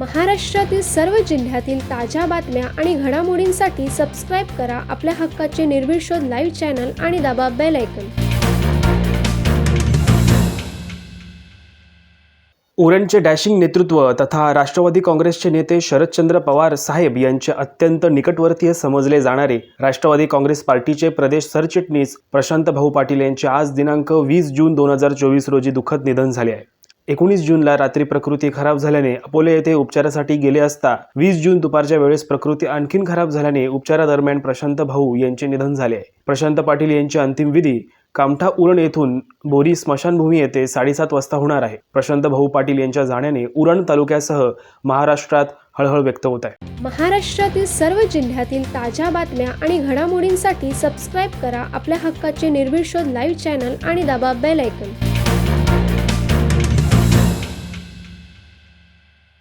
महाराष्ट्रातील सर्व जिल्ह्यातील ताज्या बातम्या आणि घडामोडींसाठी सबस्क्राईब करा आपल्या हक्काचे निर्भीड लाईव्ह चॅनल आणि दाबा बेल ऐकन उरणचे डॅशिंग नेतृत्व तथा राष्ट्रवादी काँग्रेसचे नेते शरदचंद्र पवार साहेब यांचे अत्यंत निकटवर्तीय समजले जाणारे राष्ट्रवादी काँग्रेस पार्टीचे प्रदेश सरचिटणीस प्रशांत भाऊ पाटील यांचे आज दिनांक वीस जून दोन हजार चोवीस रोजी दुःखद निधन झाले आहे. एकोणीस जूनला रात्री प्रकृती खराब झाल्याने अपोलो येथे उपचारासाठी गेले असता वीस जून दुपारच्या वेळेस प्रकृती आणखीन खराब झाल्याने उपचारादरम्यान प्रशांत भाऊ यांचे निधन झाले. आहे प्रशांत पाटील यांची अंतिम विधी कामठा उरण येथून बोरी स्मशानभूमी येथे साडेसात वाजता होणार आहे. प्रशांत भाऊ पाटील यांच्या जाण्याने उरण तालुक्यासह महाराष्ट्रात हळहळ व्यक्त होत आहे. महाराष्ट्रातील सर्व जिल्ह्यातील ताज्या बातम्या आणि घडामोडींसाठी सबस्क्राईब करा. आपल्या हक्काचे निर्भीड लाईव्ह चॅनल आणि दाबा बेल ऐकन